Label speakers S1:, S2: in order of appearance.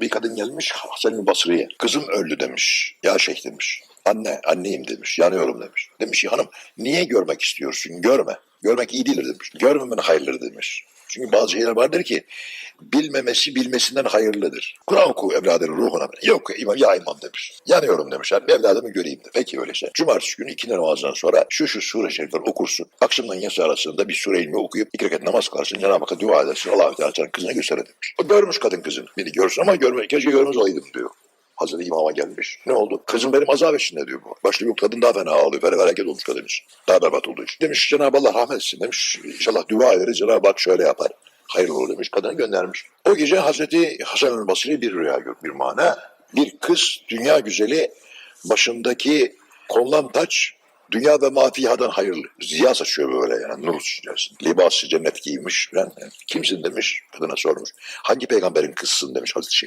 S1: Bir kadın gelmiş Hasan Basri'ye. Kızım öldü demiş. Ya şeyh demiş. Anne, anneyim demiş. Yanıyorum demiş. Demiş ki hanım niye görmek istiyorsun? Görme. Görmek iyi değildir demiş. Görmemen hayırlıdır demiş. Çünkü bazı şeyler vardır ki bilmemesi bilmesinden hayırlıdır. Kur'an oku evladının ruhuna. Yok imam ya imam demiş. Yanıyorum demiş. Yani evladımı göreyim de. Peki öyleyse. Cumartesi günü ikindi namazdan sonra şu şu sure şerifleri okursun. Akşamdan yatsı arasında bir sure ilmi okuyup iki rekat namaz kılarsın. Cenab-ı Hakk'a dua edersin. Allah-u Teala kızına gösterir demiş. O görmüş kadın kızını. Beni görsün ama görme, keşke görmez olaydım diyor. Hazreti İmam'a gelmiş. Ne oldu? Kızım benim azap içinde diyor bu. Başta bir kadın daha fena ağlıyor. Böyle hareket olmuş kadın için. Daha berbat için. Demiş Cenab-ı Allah rahmet etsin demiş. İnşallah dua ederiz. Cenab-ı Hak şöyle yapar. Hayırlı olur demiş. Kadını göndermiş. O gece Hazreti Hasan el Basri bir rüya gör. Bir mana. Bir kız dünya güzeli başındaki konulan taç Dünya ve mafihadan hayırlı. Ziya saçıyor böyle yani nur içerisinde. Libası cennet giymiş. Ben, kimsin demiş. Kadına sormuş. Hangi peygamberin kızsın demiş Hazreti şey.